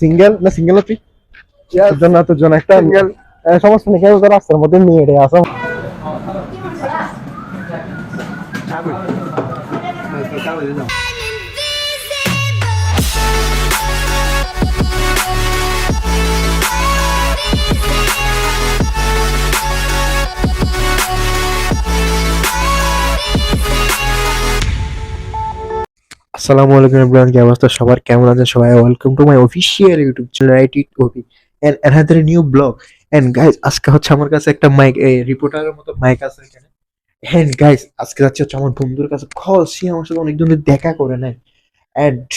Single না single তুই জন্য তোর জন্য একটা সিঙ্গেল সমস্ত সমস্যা নেই কেউ রাস্তার মধ্যে নিয়ে এটা আসো। আসসালামু আলাইকুম এভরিওয়ান কি অবস্থা? সবার কেমন আছেন সবাই? Welcome to my official YouTube channel right it OP and another new vlog and guys আজকে হচ্ছে আমার কাছে একটা মাইক রিপোর্টারের মতো মাইক আছে এখানে। এন্ড গাইস আজকে যাচ্ছে হচ্ছে আমার বন্ধুর কাছে। কল সে আমার সাথে অনেকদিন ধরে দেখা করে নাই। এন্ড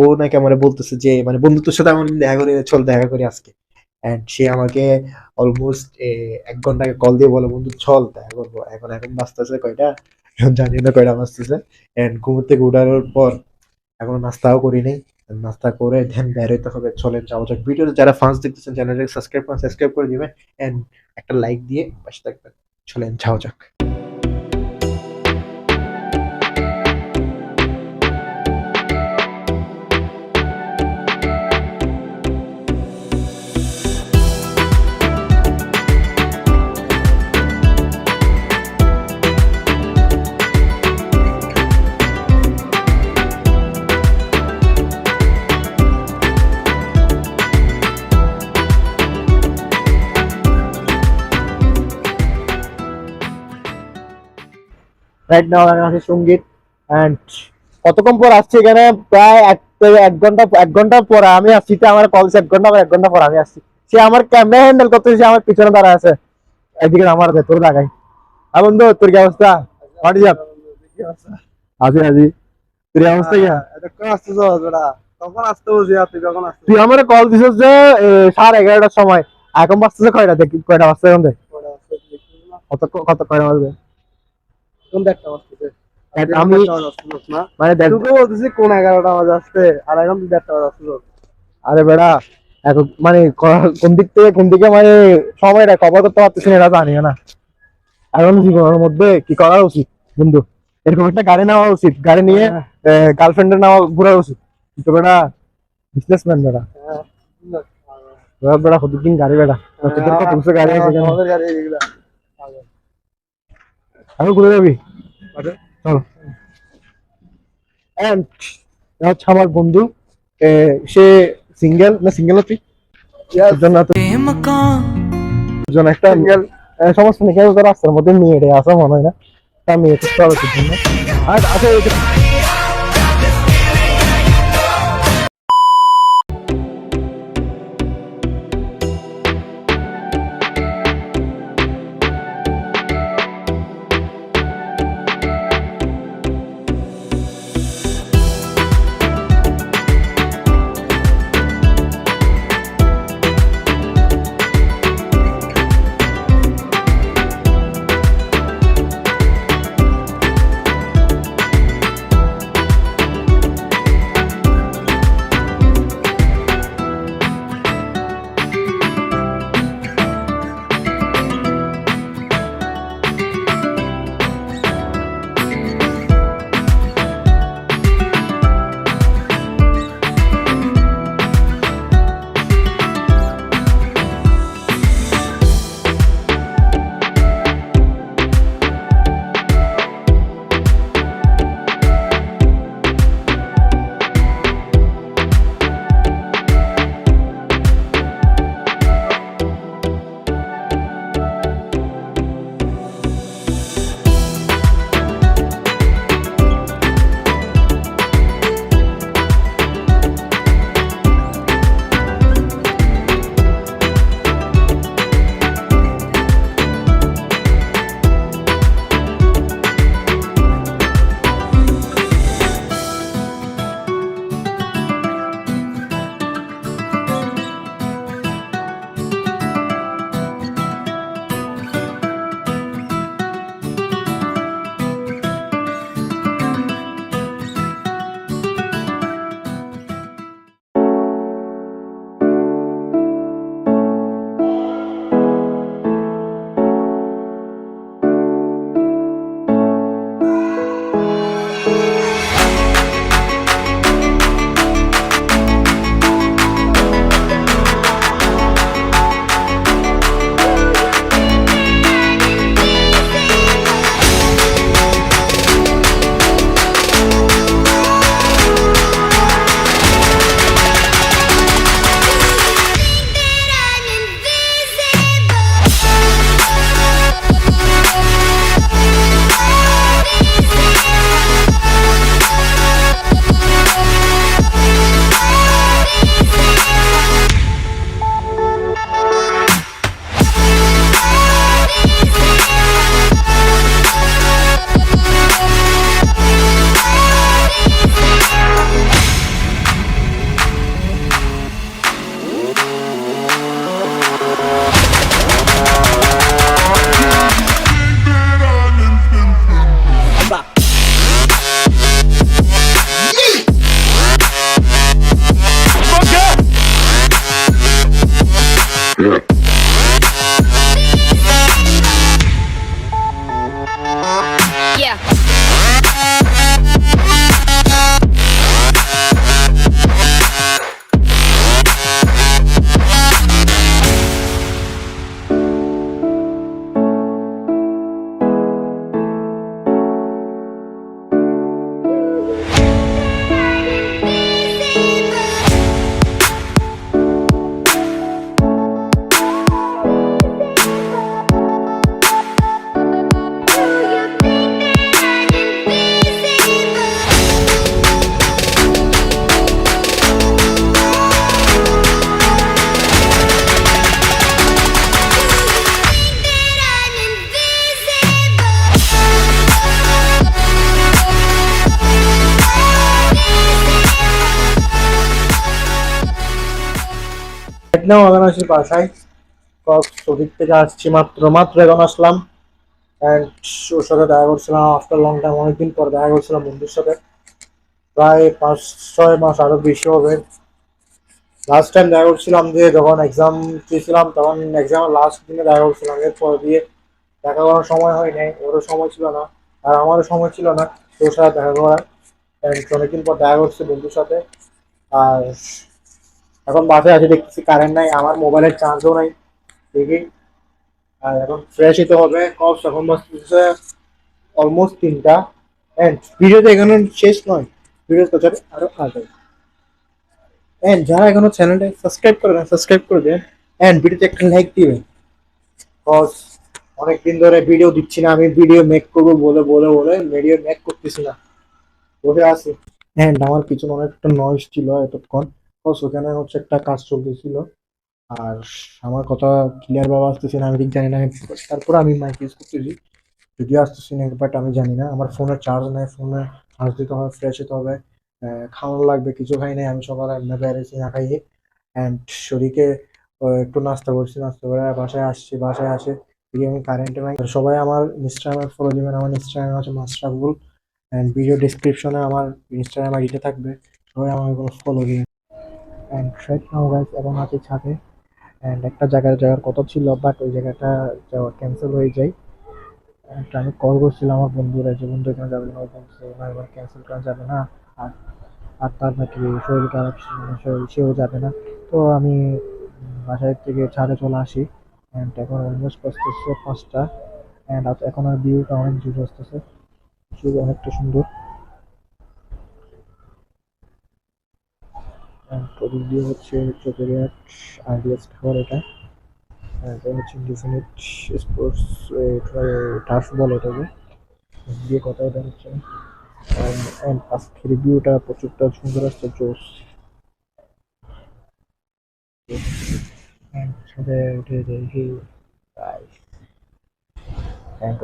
ও নাকি আমার বলতেছে যে মানে বন্ধুত্বের সাথে আমার দেখা করে, চল দেখা করি আজকে। এন্ড সে আমাকে অলমোস্ট এক ঘণ্টা আগে কল দিয়ে বলে, বন্ধু, চল দেখা করব। এখন এখন বাঁচতেছে কয়টা? জানি না কয়টা বাঁচতেছে এন্ড ঘুম থেকে উঠানোর পর এখনও নাস্তাও করি নাই। নাস্তা করে ধ্যান বেরোতে হবে, চলেন যাওয়া যাক। ভিডিওতে যারা ফান্স দেখতেছেন চ্যানেলটাকে সাবস্ক্রাইব করেন সাবস্ক্রাইব করে দিবেন। এন্ড একটা লাইক দিয়ে পাশে থাকবেন। চলেন যাওয়া যাক। রাইট নাও আছি সংগীত এন্ড কতক্ষণ পর আসছি এখানে? প্রায় এক এক ঘণ্টা এক ঘণ্টা পর আমি আসছি তো আমার কল এক ঘণ্টা পর এক ঘণ্টা পর আমি আসছি। সে আমার ক্যামেরা হ্যান্ডেল করতে সে আমার পিছনে দাঁড়া আছে। আমার তোর আর বন্ধু তোর কি অবস্থা? হোয়াট ইজ আপ আজি আজি তোর অবস্থা কি? এতক্ষণ আসতেছ বেটা। তখন আসতে আর তুই কখন আসতে তুই আমার কল দিছিস যে সাড়ে এগারোটার সময়। এখন বাজতেছে কয়টা? দেখি কয়টা বাজতে এখন দেখ। কত কত কয়টা বাজবে? বাজতেছে আমি না। মানে দেখ তোকে বলতেছি কোন এগারোটা বাজে আসতে আর এখন তুই দেড়টা বাজে আসতেছিস আরে বেড়া এখন মানে কোন দিক থেকে কোন দিকে মানে সময়টা কভার করতে পারতেছি না এটা জানি না। এখন জীবনের মধ্যে কি করা উচিত বন্ধু? এরকম একটা গাড়ি নেওয়া উচিত গাড়ি নিয়ে গার্লফ্রেন্ডের নেওয়া ঘুরা উচিত। তো বেড়া বিজনেসম্যান বেড়া। বেড়া প্রতিদিন গাড়ি বেড়া? তোদের কত গাড়ি আছে আমাদের গাড়ি এগুলা। এখন কোথায় যাবি? চলো। হচ্ছে আমার বন্ধু। সে সিঙ্গেল না সিঙ্গেল তুই? জন্য একটা Single. এ, সমস্যা নেই কেউ তো রাস্তার মধ্যে মেয়েটা আসা মনে হয় না। তা মেয়ে করতে হবে আর আচ্ছা একদম এখন আসছি বাসায় কক্সবাজার থেকে আসছি মাত্র মাত্র এখন আসলাম। অ্যান্ড ওর সাথে দেখা করছিলাম আফটার লং টাইম অনেকদিন পর দেখা করছিলাম বন্ধুর সাথে। প্রায় পাঁচ, ছয় মাস আরও বেশি হবে। লাস্ট টাইম দেখা করছিলাম যে যখন এক্সাম দিয়েছিলাম, তখন এক্সামের লাস্ট দিনে দেখা করছিলাম। এরপর দিয়ে দেখা করার সময় হয় নাই, ওরও সময় ছিল না, আর আমারও সময় ছিল না। তোর সাথে দেখা করার। And অনেকদিন পর দেখা করছি বন্ধুর সাথে। আর এখন বাসায় আছে, দেখতেছি কারেন্ট নাই, আমার মোবাইলের চার্জও নাই, দেখি। আর এখন ফ্রেশ হতে হবে কপস এখন অলমোস্ট তিনটা। এন্ড ভিডিওতে এখানে শেষ নয় ভিডিও তো আরও আগে। এন্ড যারা এখনও চ্যানেলটা সাবস্ক্রাইব করে না সাবস্ক্রাইব করে দেন এন্ড ভিডিওতে একটা লাইক দিবেন। কজ অনেকদিন ধরে ভিডিও দিচ্ছি না, আমি ভিডিও মেক করব বলে বলে বলে ভিডিও মেক করতেছি না। বসে আছি। এন্ড আমার পিছনে অনেকটা নয়েজ ছিল এতক্ষণ। কজ ওখানে হচ্ছে একটা কাজ চলতেছিল। আর আমার কথা ক্লিয়ার ভাবে আসতেছে না, আমি ঠিক জানি না তারপর আমি মাইক ইউজ করতেছি। যদিও আসতেছি না বাট আমি জানি না। আমার ফোনে চার্জ নেই ফোনে চার্জ দিতে হবে ফ্রেশ হতে হবে। খাওয়ানো লাগবে, কিছু খাই নাই, আমি সকালে এমনি বেড়েছি না খাইয়ে। অ্যান্ড শরীরকে একটু নাস্তা করছি, নাস্তা করে বাসায় আসছি, বাসায় আসে দেখি আমি কারেন্টে নাই। সবাই আমার ইনস্টাগ্রামে ফলো দিবেন, আমার ইনস্টাগ্রাম আছে মাস্টারবুল অ্যান্ড ভিডিও ডিসক্রিপশনে আমার ইনস্টাগ্রাম আইডিতে থাকবে। সবাই আমার ফলো দিবেন। অ্যান্ড রাইট নাও গাইস এখন আছে ছাদে। অ্যান্ড একটা জায়গায় যাওয়ার কথা ছিল বাট ওই জায়গাটা যাওয়া ক্যান্সেল হয়ে যায়। আমি কল করছিলাম আমার বন্ধুরা যে, বন্ধু, এখানে যাবে না? ও বলছে, না, এবার ক্যান্সেল করা যাবে না। আর আর তার নাকি শরীর খারাপ, শরীর, সেও যাবে না। তো আমি বাসায় থেকে ছাদে চলে আসি। অ্যান্ড এখন অলমোস্ট বাজতেছে পাঁচটা। অ্যান্ড এখন আর ভিউটা অনেক জোর আসতেছে। অনেকটা সুন্দর। ওদিক দিয়ে হচ্ছে চোখেরিয়াট আইডিয়াস টাওয়ার এটা। এটা হচ্ছে ডিফিনিট স্পোর্টস টার্ফ বলে এটাকে। দিয়ে কথা এটা হচ্ছে। অ্যান্ড আজকের ভিউটা প্রচুরটা সুন্দর আসছে জোস সাথে উঠে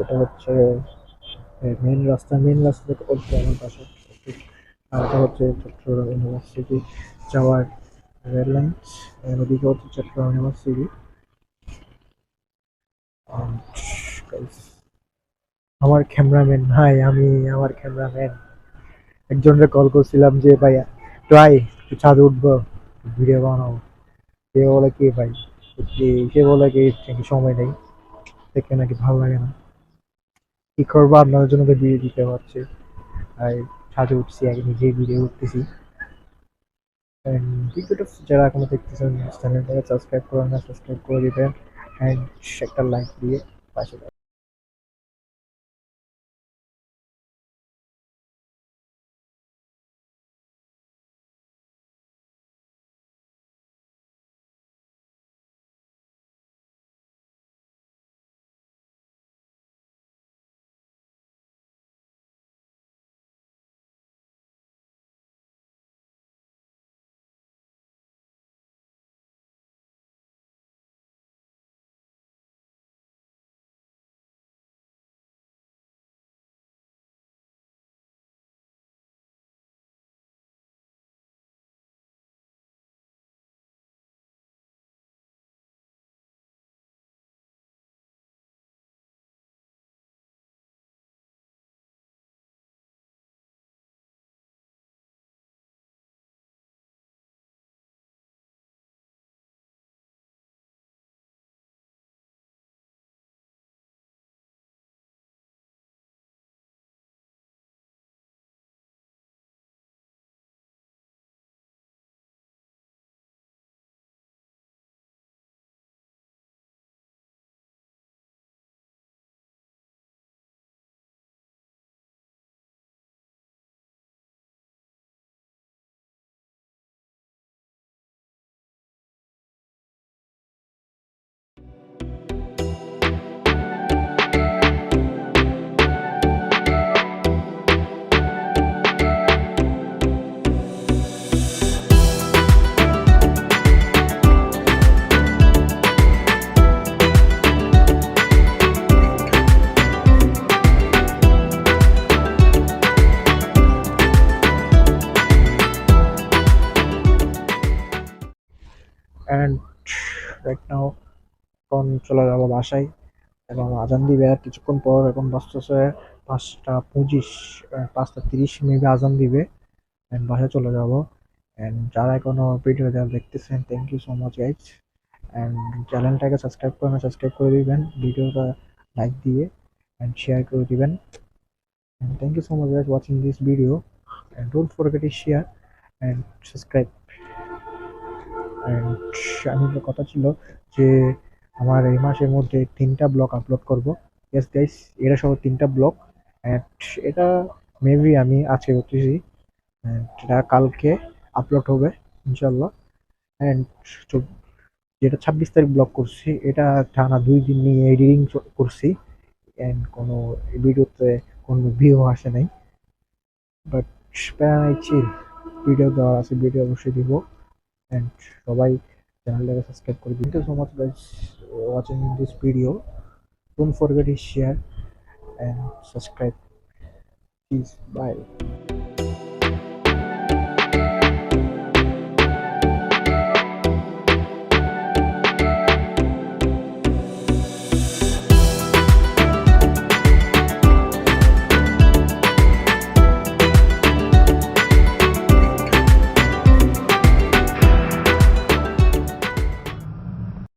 ওটা হচ্ছে মেন রাস্তা মেন রাস্তা থেকে আমার পাশে। আর হচ্ছে চট্টগ্রাম ইউনিভার্সিটি যাওয়ার রেল লাইন ওদিকে হচ্ছে চট্টগ্রাম ইউনিভার্সিটি And আমার ক্যামেরাম্যান ভাই, আমি আমার ক্যামেরাম্যান একজনকে কল করছিলাম যে, ভাই ট্রাই ছাদে উঠবো ভিডিও বানাবো। সে বলে কি, ভাই সে বলে কি, নাকি সময় নেই, দেখে নাকি ভালো লাগে না। কি করব? আপনাদের জন্য তো ভিডিও দিতে পারছি। আর ছাদে উঠছি, আগে নিজেই ভিডিও And ভিডিওটা যারা এখনও দেখতেছেন চ্যানেলটাকে সাবস্ক্রাইব করেন না সাবস্ক্রাইব করে দেবেন। অ্যান্ড একটা লাইক দিয়ে পাশে রাইট নাও এখন চলে যাব বাসায় এবং আজান দিবে। আর কিছুক্ষণ পর এখন বাজতেছে পাঁচটা পঁচিশ পাঁচটা তিরিশ মেবি আজান দিবে। অ্যান্ড বাসায় চলে যাব। অ্যান্ড যারা এখনও ভিডিও যারা দেখতেছেন thank you so much guys and চ্যানেলটাকে সাবস্ক্রাইব করে না সাবস্ক্রাইব করে দিবেন। ভিডিওটা লাইক দিয়ে অ্যান্ড শেয়ার করে দিবেন। And thank you so much, guys, watching this video. And don't forget share share and and আমি কথা ছিল যে আমার এই মাসের মধ্যে তিনটা ব্লগ আপলোড করব। ইয়েস গাইস এটা সহ তিনটা ব্লগ অ্যান্ড এটা মেবি আমি আজকে করতেছি। এটা কালকে আপলোড হবে ইনশাল্লাহ অ্যান্ড যেটা ছাব্বিশ তারিখ ব্লগ করছি, এটা টানা দুই দিন নিয়ে এডিটিং করছি। অ্যান্ড কোনো ভিডিওতে কোনো ভিউ আসে নাই। বাট প্যারা নাই ভিডিও দেওয়ার আছে ভিডিও অবশ্যই দিব। অ্যান্ড সবাই চ্যানেলটাকে সাবস্ক্রাইব করে দিন। So much guys watching this video don't forget to share and subscribe please bye